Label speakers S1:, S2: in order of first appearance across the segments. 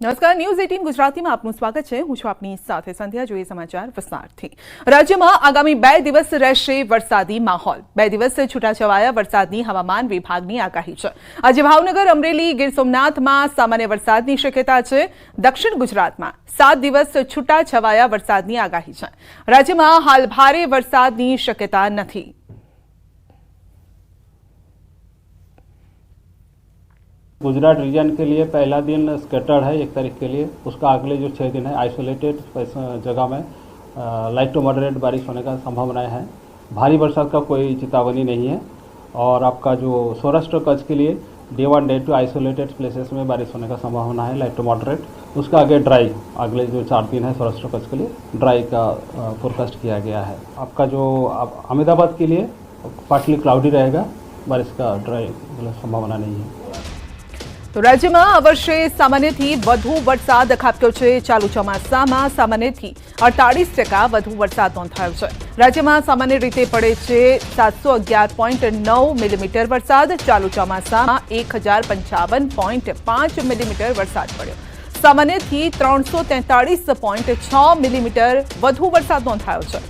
S1: નમસ્કાર, news eighteen ગુજરાતીમાં આપનું સ્વાગત છે. હું છું આપની સાથે સંધ્યા. જોઈએ સમાચાર વિસ્તારથી. રાજ્યમાં આગામી બે દિવસ રહેશે વરસાદી માહોલ. બે દિવસ છૂટાછવાયા વરસાદની હવામાન વિભાગની આગાહી છે. આજે ભાવનગર, અમરેલી, ગીર સોમનાથમાં સામાન્ય વરસાદની શક્યતા છે. દક્ષિણ ગુજરાતમાં સાત દિવસ છૂટાછવાયા વરસાદની આગાહી છે. રાજ્યમાં હાલ ભારે વરસાદની શક્યતા નથી.
S2: गुजरात रीजन के लिए पहला दिन स्केटर्ड है एक तारीख के लिए। उसका अगले जो छः दिन है आइसोलेटेड जगह में लाइट टू मॉडरेट बारिश होने का संभावनाएँ हैं। भारी बरसात का कोई चेतावनी नहीं है। और आपका जो सौराष्ट्र कच्छ के लिए day one day two isolated places में बारिश होने का संभावना है लाइट टू मॉडरेट उसका आगे ड्राई अगले जो चार दिन है सौराष्ट्र कच्छ के लिए ड्राई का फोरकास्ट किया गया है। आपका जो अहमदाबाद के लिए पार्टली क्लाउडी रहेगा, बारिश का ड्राई मतलब संभावना नहीं है।
S1: તો રાજ્યમાં આ વર્ષે સામાન્યથી વધુ વરસાદ ખાબક્યો છે ચાલુ ચોમાસામાં સામાન્યથી અડતાળીસ ટકા વધુ વરસાદ નોંધાયો છે રાજ્યમાં સામાન્ય રીતે પડે છે સાતસો અગિયાર પોઈન્ટ નવ મિલીમીટર વરસાદ ચાલુ ચોમાસામાં એક હજાર પંચાવન પોઈન્ટ પાંચ મિલીમીટર વરસાદ પડ્યો સામાન્યથી ત્રણસો તેતાળીસ પોઈન્ટ છ મિલીમીટર વધુ વરસાદ નોંધાયો છે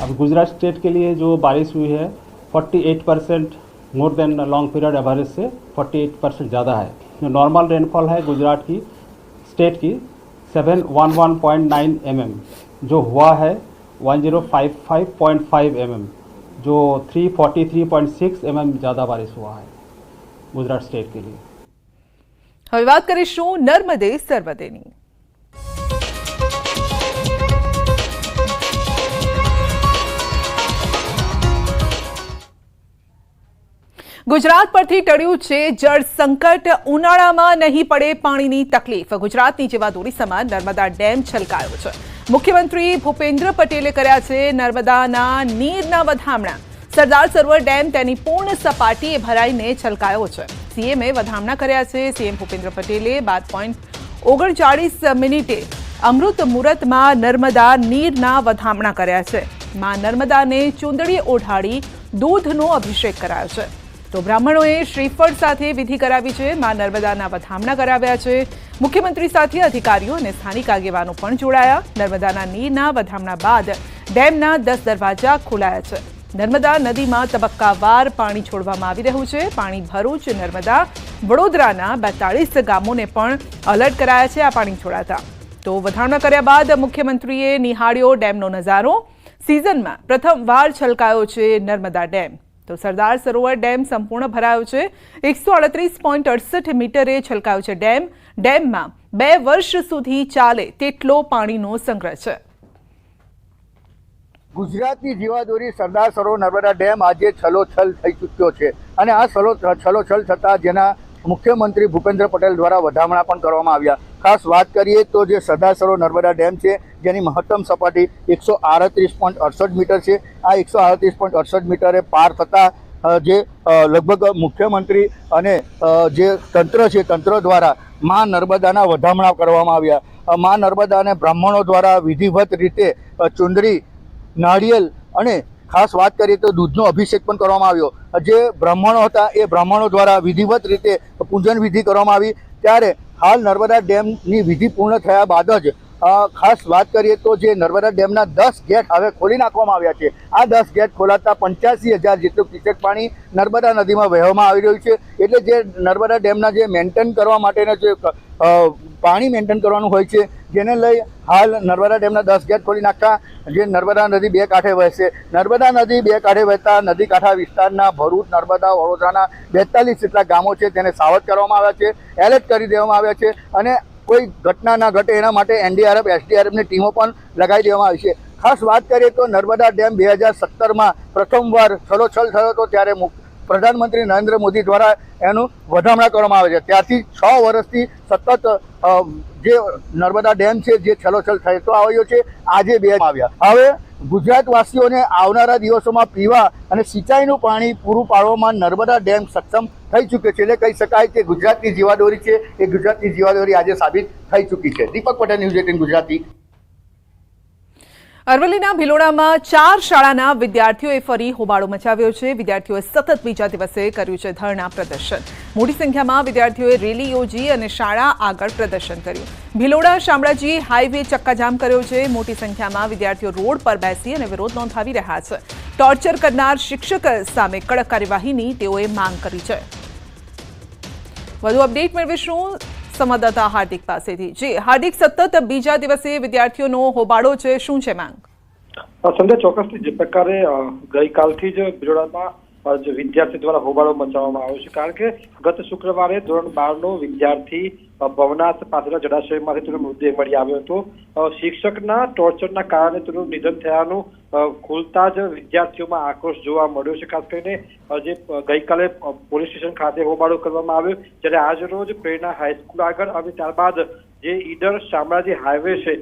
S2: अब गुजरात स्टेट के लिए जो बारिश हुई है 48 percent more than long period average से 48 परसेंट ज़्यादा है जो नॉर्मल रेनफॉल है गुजरात की स्टेट की 711.9 mm जो हुआ है 1055.5 mm जो 343.6 mm ज़्यादा बारिश हुआ है गुजरात स्टेट के लिए
S1: હવે વાત કરીશું નર્મદે સર્વદેની ગુજરાત પરથી ટળ્યું છે જળ સંકટ. ઉનાળામાં નહીં પડે પાણીની તકલીફ. ગુજરાતની જેવા દોરી સમાન નર્મદા ડેમ છલકાયો છે. મુખ્યમંત્રી ભૂપેન્દ્ર પટેલે કર્યા છે નર્મદાના નીરના વધામણા. સરદાર સરોવર ડેમ તેની પૂર્ણ સપાટીએ ભરાઈને છલકાયો છે. સીએમએ વધામણા કર્યા છે. સીએમ ભૂપેન્દ્ર પટેલે બાર પોઈન્ટ ઓગણચાળીસ મિનિટે અમૃત મુહૂર્તમાં નર્મદા નીરના વધામણા કર્યા છે. માં નર્મદાને ચૂંદડી ઓઢાડી દૂધનો અભિષેક કરાયો છે. તો બ્રાહ્મણોએ શ્રીફળ સાથે વિધિ કરાવી છે. માં નર્મદાના વધામણા કરાવ્યા છે. મુખ્યમંત્રી સાથે અધિકારીઓ અને સ્થાનિક આગેવાનો પણ જોડાયા. નર્મદાના નીરના વધામણા બાદ ડેમના દસ દરવાજા ખોલાયા છે. નર્મદા નદીમાં તબક્કાવાર પાણી છોડવામાં આવી રહ્યું છે. પાણી ભરૂચ, નર્મદા, વડોદરાના બેતાળીસ ગામોને પણ અલર્ટ કરાયા છે આ પાણી છોડાતા. તો વધામણા કર્યા બાદ મુખ્યમંત્રીએ નિહાળ્યો ડેમનો નજારો. સિઝનમાં પ્રથમવાર છલકાયો છે નર્મદા ડેમ. તો સરદાર સરોવર ડેમ સંપૂર્ણ ભરાયો છે. એકસો અડત્રીસ પોઈન્ટ અડસઠ મીટરે છલકાયો છે ડેમ. ડેમમાં બે વર્ષ સુધી ચાલે તેટલો પાણીનો સંગ્રહ છે.
S3: ગુજરાતની જીવાદોરી સરદાર સરોવર નર્મદા ડેમ આજે છલોછલ થઈ ચૂક્યો છે. અને આ છલો, છલોછલ થતાં જેના મુખ્યમંત્રી ભૂપેન્દ્ર પટેલ દ્વારા વધામણા પણ કરવામાં આવ્યા. ખાસ વાત કરીએ તો જે સદાસરો નર્મદા ડેમ છે, જેની મહત્તમ સપાટી એકસો આડત્રીસ પોઈન્ટ અડસઠ મીટર છે. આ એકસો આડત્રીસ પોઈન્ટ અડસઠ મીટરે પાર થતાં જે લગભગ મુખ્યમંત્રી અને જે તંત્ર છે, તંત્ર દ્વારા મા નર્મદાના વધામણા કરવામાં આવ્યા. મા નર્મદાને બ્રાહ્મણો દ્વારા વિધિવત રીતે ચુંદરી નાળિયેર અને ખાસ વાત કરીએ તો દૂધનો અભિષેક પણ કરવામાં આવ્યો. જે બ્રાહ્મણો હતા, એ બ્રાહ્મણો દ્વારા વિધિવત રીતે પૂજન વિધિ કરવામાં આવી. ત્યારે હાલ નર્મદા ડેમની વિધિ પૂર્ણ થયા બાદ જ ખાસ વાત કરીએ તો જે નર્મદા ડેમના દસ ગેટ હવે ખોલી નાખવામાં આવ્યા છે. આ દસ ગેટ ખોલાતા પંચ્યાસી હજાર જેટલું ક્યુસેક પાણી નર્મદા નદીમાં વહેવામાં આવી રહ્યું છે. એટલે જે નર્મદા ડેમના જે મેન્ટેન કરવા માટેના જે પાણી મેન્ટેન કરવાનું હોય છે, જેને લઈ હાલ નર્મદા ડેમના દસ ગેટ ખોલી નાખતા જે નર્મદા નદી બે કાંઠે વહેશે. નર્મદા નદી બે કાંઠે વહેતા નદી કાંઠા વિસ્તારના ભરૂચ, નર્મદા, વડોદરાના બેતાલીસ જેટલા ગામો છે, તેને સાવધ કરવામાં આવ્યા છે. એલર્ટ કરી દેવામાં આવ્યા છે. અને કોઈ ઘટના ના ઘટે એના માટે એનડીઆરએફ એસડીઆરએફની ટીમો પણ લગાવી દેવામાં આવી છે. ખાસ વાત કરીએ તો નર્મદા ડેમ બે હજાર સત્તરમાં પ્રથમવાર છલોછલ થયો હતો ત્યારે પ્રધાનમંત્રી નરેન્દ્ર મોદી દ્વારા એનું વધામણા કરવામાં આવે છે. ત્યારથી છ વર્ષથી સતત જે નર્મદા ડેમ છે, જે છલોછલ થતો આવ્યો છે, આજે બે આવ્યા. હવે ગુજરાતવાસીઓને આવનારા દિવસોમાં પીવા અને સિંચાઈનું પાણી પૂરું પાડવામાં નર્મદા ડેમ સક્ષમ થઈ ચૂક્યો છે. એટલે કહી શકાય કે ગુજરાતની જીવાદોરી છે. એ ગુજરાતની જીવાદોરી આજે સાબિત થઈ ચૂકી છે. Deepak Patel news eighteen Gujarati.
S1: અરવલ્લીના ભિલોડામાં ચાર શાળાના વિદ્યાર્થીઓએ ફરી હોબાળો મચાવ્યો છે. વિદ્યાર્થીઓએ સતત બીજા દિવસે કર્યું છે ધરણા પ્રદર્શન. મોટી સંખ્યામાં વિદ્યાર્થીઓએ રેલી યોજી અને શાળા આગળ પ્રદર્શન કર્યું. ભિલોડા શામળાજી હાઈવે ચક્કાજામ કર્યો છે. મોટી સંખ્યામાં વિદ્યાર્થીઓ રોડ પર બેસી અને વિરોધ નોંધાવી રહ્યા છે. ટોર્ચર કરનાર શિક્ષક સામે કડક કાર્યવાહીની તેઓએ માંગ કરી છે. વધુ અપડેટ મેળવીશું સંવાદદાતા હાર્દિક પાસેથી. જી, હાર્દિક, સતત બીજા દિવસે વિદ્યાર્થીઓનો હોબાળો છે. શું છે માંગ?
S4: સંધ્યા ચોક્કસથી જે પ્રકારે ગઈકાલથી જ બિરોડામાં વિદ્યાર્થી દ્વારા હોબાળો મચાવવામાં આવ્યો છે. કારણ કે ગત શુક્રવારે ધોરણ બારનો વિદ્યાર્થી અ, ભવનાથ પાસેના જળાશયમાંથી તેનો મૃતદેહ મળી આવ્યો હતો. શિક્ષકના ટોર્ચરના કારણે તેનું નિધન થયાનું ખુલતા જ વિદ્યાર્થીઓમાં આક્રોશ જોવા મળ્યો છે. ખાસ કરીને જે ગઈકાલે પોલીસ સ્ટેશન ખાતે હોબાળો કરવામાં આવ્યો. જ્યારે આજ રોજ પ્રેરણા હાઈસ્કૂલ આગળ અને ત્યારબાદ જે ઈડર શામળાજી હાઈવે છે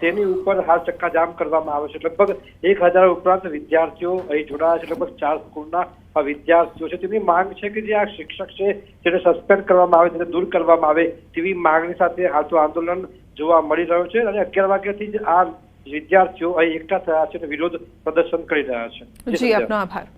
S4: તેની ઉપર હાલ ચક્કાજામ કરવામાં આવે છે. લગભગ એક હજાર ઉપરાંત વિદ્યાર્થીઓ અહીં જોડાયા છે. લગભગ ચાર સ્કૂલના વિદ્યાર્થીઓ છે. તેમની માંગ છે કે જે આ શિક્ષક છે તેને સસ્પેન્ડ કરવામાં આવે તેને દૂર કરવામાં આવે તેવી માંગણી સાથે હાલ તો આંદોલન જોવા મળી રહ્યું છે અને અગિયાર વાગ્યાથી જ આ વિદ્યાર્થીઓ અહીં એકઠા થયા છે અને વિરોધ પ્રદર્શન કરી રહ્યા છે.
S1: જી આપનો આભાર.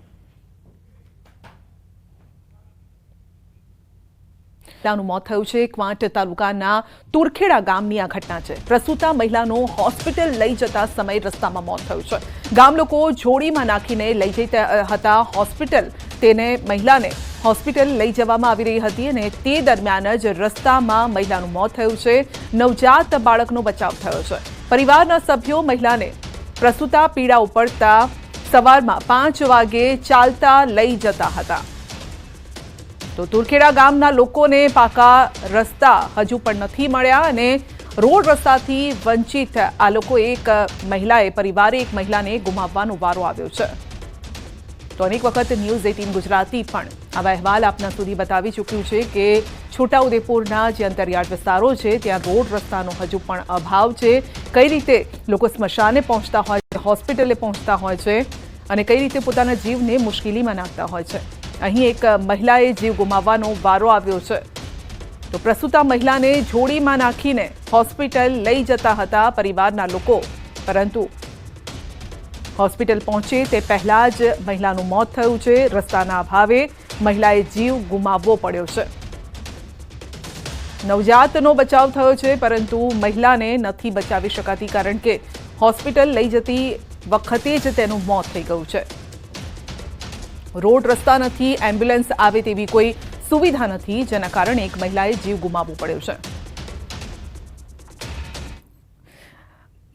S1: મહિલાનું મોત થયું છે. ક્વાંટ તાલુકાના તુરખેડા ગામની આ ઘટના છે. પ્રસૂતા મહિલાનું હોસ્પિટલ લઈ જતા સમયે રસ્તામાં મોત થયું છે. ગામ લોકો જોડીમાં નાખીને લઈ જઈ હતા હોસ્પિટલ. તેને મહિલાને હોસ્પિટલ લઈ જવામાં આવી રહી હતી અને તે દરમિયાન જ રસ્તામાં મહિલાનું મોત થયું છે. નવજાત બાળકનો બચાવ થયો છે. પરિવારના સભ્યો મહિલાને પ્રસૂતા પીડા ઉપડતા સવારમાં પાંચ વાગે ચાલતા લઈ જતા હતા. તો તુરખેડા ગામના લોકોને પાકા રસ્તા હજુ પણ નથી મળ્યા અને રોડ રસ્તાથી વંચિત આ લોકો એક મહિલાએ, પરિવારે એક મહિલાને ગુમાવવાનો વારો આવ્યો છે. તો અનેક વખત ન્યૂઝ એટીન ગુજરાતી પણ આવા અહેવાલ આપના સુધી બતાવી ચૂક્યું છે કે છોટાઉદેપુરના જે અંતરિયાળ વિસ્તારો છે, ત્યાં રોડ રસ્તાનો હજુ પણ અભાવ છે. કઈ રીતે લોકો સ્મશાને પહોંચતા હોય છે, હોસ્પિટલે પહોંચતા હોય છે અને કઈ રીતે પોતાના જીવને મુશ્કેલીમાં નાખતા હોય છે? અહીં એક મહિલાએ જીવ ગુમાવવાનો વારો આવ્યો છે. તો પ્રસૂતા મહિલાને જોડીમાં નાખીને હોસ્પિટલ લઈ જતા હતા પરિવારના લોકો. પરંતુ હોસ્પિટલ પહોંચે તે પહેલા જ મહિલાનું મોત થયું છે. રસ્તાના અભાવે મહિલાએ જીવ ગુમાવવો પડ્યો છે. નવજાતનો બચાવ થયો છે, પરંતુ મહિલાને નથી બચાવી શકાતી કારણ કે હોસ્પિટલ લઈ જતી વખતે જ તેનું મોત થઈ ગયું છે. રોડ રસ્તા નથી, એમ્બ્યુલન્સ આવે તેવી કોઈ સુવિધા નથી, જેના કારણે એક મહિલાએ જીવ ગુમાવવો પડ્યો છે.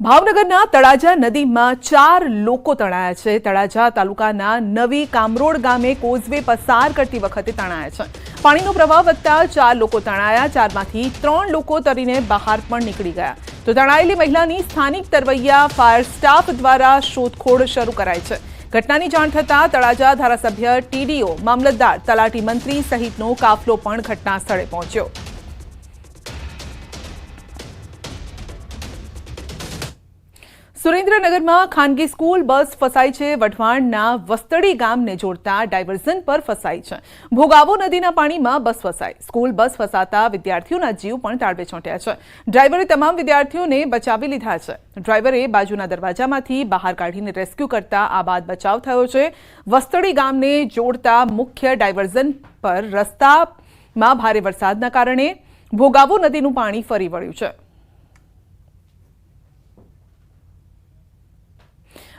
S1: ભાવનગરના તળાજા નદીમાં ચાર લોકો તણાયા છે. તળાજા તાલુકાના નવી કામરોડ ગામે કોઝવે પસાર કરતી વખતે તણાયા છે. પાણીનો પ્રવાહ વધતા ચાર લોકો તણાયા, ચારમાંથી ત્રણ લોકો તરીને બહાર પણ નીકળી ગયા. તો તણાયેલી મહિલાની સ્થાનિક તરવૈયા ફાયર સ્ટાફ દ્વારા શોધખોળ શરૂ કરાઈ છે. ઘટનાની જાણ થતાં તળાજા ધારાસભ્ય, ટીડીઓ, મામલતદાર, તલાટી મંત્રી સહિતનો કાફલો પણ ઘટના સ્થળે પહોંચ્યો. સુરેન્દ્રનગરમાં ખાનગી સ્કૂલ બસ ફસાઈ છે. વઢવાણના વસ્તડી ગામને જોડતા ડાયવર્ઝન પર ફસાઈ છે. ભોગાવો નદીના પાણીમાં બસ ફસાઈ. સ્કૂલ બસ ફસાતા વિદ્યાર્થીઓના જીવ પણ તાળવે ચોંટ્યા છે. ડ્રાઈવરે તમામ વિદ્યાર્થીઓને બચાવી લીધા છે. ડ્રાઈવરે બાજુના દરવાજામાંથી બહાર કાઢીને રેસ્ક્યુ કરતા આ બાદ બચાવ થયો છે. વસ્તડી ગામને જોડતા મુખ્ય ડાયવર્ઝન પર રસ્તામાં ભારે વરસાદના કારણે ભોગાવો નદીનું પાણી ફરી વળ્યું છે.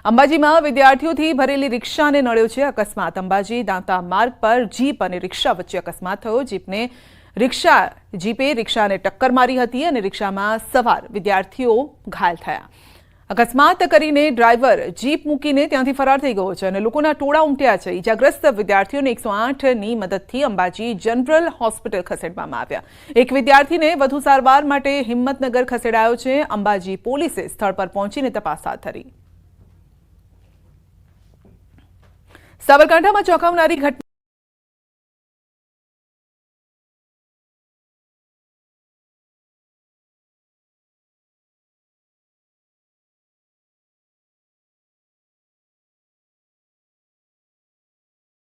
S1: અંબાજીમાં વિદ્યાર્થીઓથી ભરેલી રિક્ષાને નડ્યો છે અકસ્માત. અંબાજી દાંતા માર્ગ પર જીપ અને રિક્ષા વચ્ચે અકસ્માત થયો. જીપને રિક્ષા, જીપે રિક્ષાને ટક્કર મારી હતી અને રિક્ષામાં સવાર વિદ્યાર્થીઓ ઘાયલ થયા. અકસ્માત કરીને ડ્રાઈવર જીપ મૂકીને ત્યાંથી ફરાર થઈ ગયો છે અને લોકોના ટોળા ઉમટ્યા છે. ઈજાગ્રસ્ત વિદ્યાર્થીઓને એકસો આઠની મદદથી અંબાજી જનરલ હોસ્પિટલ ખસેડવામાં આવ્યા. એક વિદ્યાર્થીને વધુ સારવાર માટે હિંમતનગર ખસેડાયો છે. અંબાજી પોલીસે સ્થળ પર પહોંચીને તપાસ હાથ ધરી. સાબરકાંઠામાં ચોંકાવનારી ઘટના